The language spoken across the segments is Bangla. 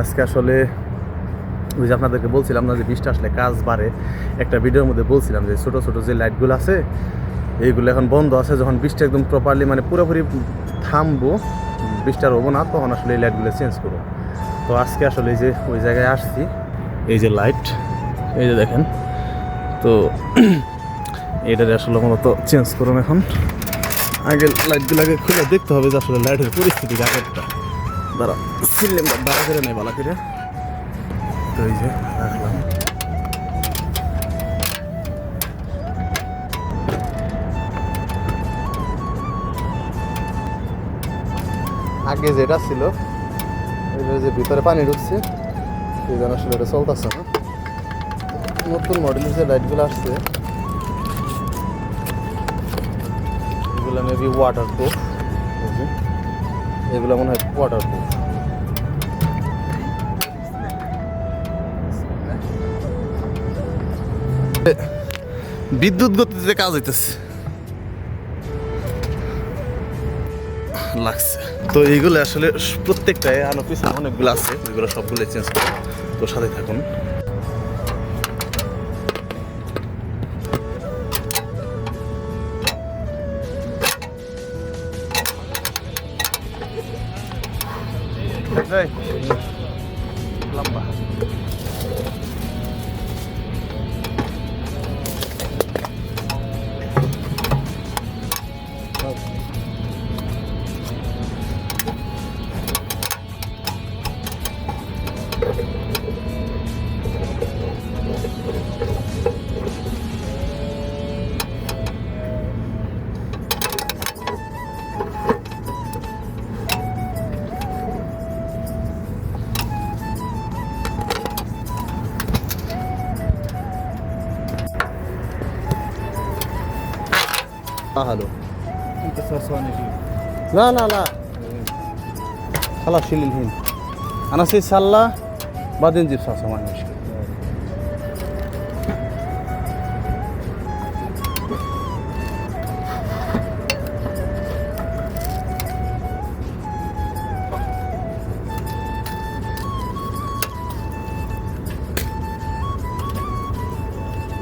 আজকে আসলে ওই যে আপনাদেরকে বলছিলাম না যে বৃষ্টি আসলে কাজ বাড়ে, একটা ভিডিওর মধ্যে বলছিলাম যে ছোটো ছোটো যে লাইটগুলো আছে, এইগুলো এখন বন্ধ আছে। যখন বৃষ্টি একদম প্রপারলি মানে পুরোপুরি থামবো, বৃষ্টি আর হব না, তখন আসলে এই লাইটগুলো চেঞ্জ করব। তো আজকে আসলে এই যে ওই জায়গায় আসছি, এই যে লাইট এই যে দেখেন, তো এটারে আসলে মূলত চেঞ্জ করুন এখন। আগে লাইটগুলোকে খুলে দেখতে হবে যে আসলে লাইটের পরিস্থিতি আগেরটা। দাঁড়া, সিলিন্ডার করে নেই বালা করে। তো এই যে, রাখলাম। আগে যেটা ছিল, ওইটা যে ভিতরে পানি ঢুকছে সেই জন্য আসলে এটা চলতেছে না। নতুন মডেলের যে লাইটগুলো আসছে, এগুলো মেবি ওয়াটার প্রুফ এগুলো মনে হয় ওয়াটার প্রুফ বিদ্যুৎ গতিতে কাজ হইতেছে। লাগছে। তো এইগুলো আসলে প্রত্যেকটাই আনো পিছনে অনেকগুলো আছে, ওইগুলো সবগুলো চেঞ্জ করে তো সাথে থাকুন। đây. Ừ. Lắp vào. صرصاني فيه لا لا لا خلاص شيل الهين انا سي سله بعدين نجيب صلصه ما عندي مشكله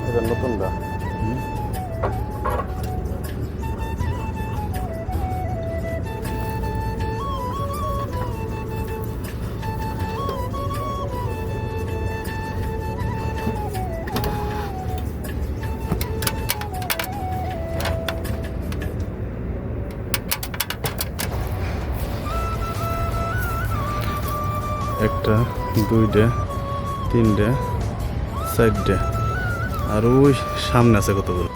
هذا النطن ده একটা, দুইটা, তিনটে, চারটে, আর ওই সামনে আছে কতগুলো?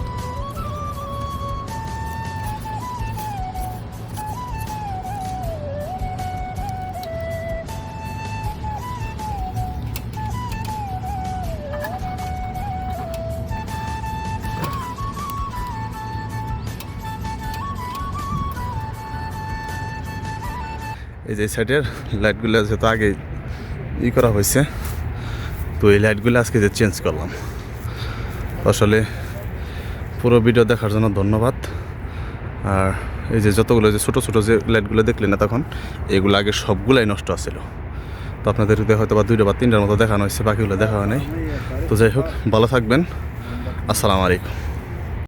এই যে সাইডের লাইটগুলো যেহেতু আগে ই করা হয়েছে। তো এই লাইটগুলো আজকে যে চেঞ্জ করলাম। আসলে পুরো ভিডিও দেখার জন্য ধন্যবাদ। আর এই যে যতগুলো যে ছোটো ছোটো যে লাইটগুলো দেখলেন না তখন, এগুলো আগে সবগুলাই নষ্ট আছিল। তো আপনাদের হয়তো বা দুইটা বা তিনটার মতো দেখানো হয়েছে, বাকিগুলো দেখা হয় নাই। তো যাই হোক, ভালো থাকবেন। আসসালামু আলাইকুম।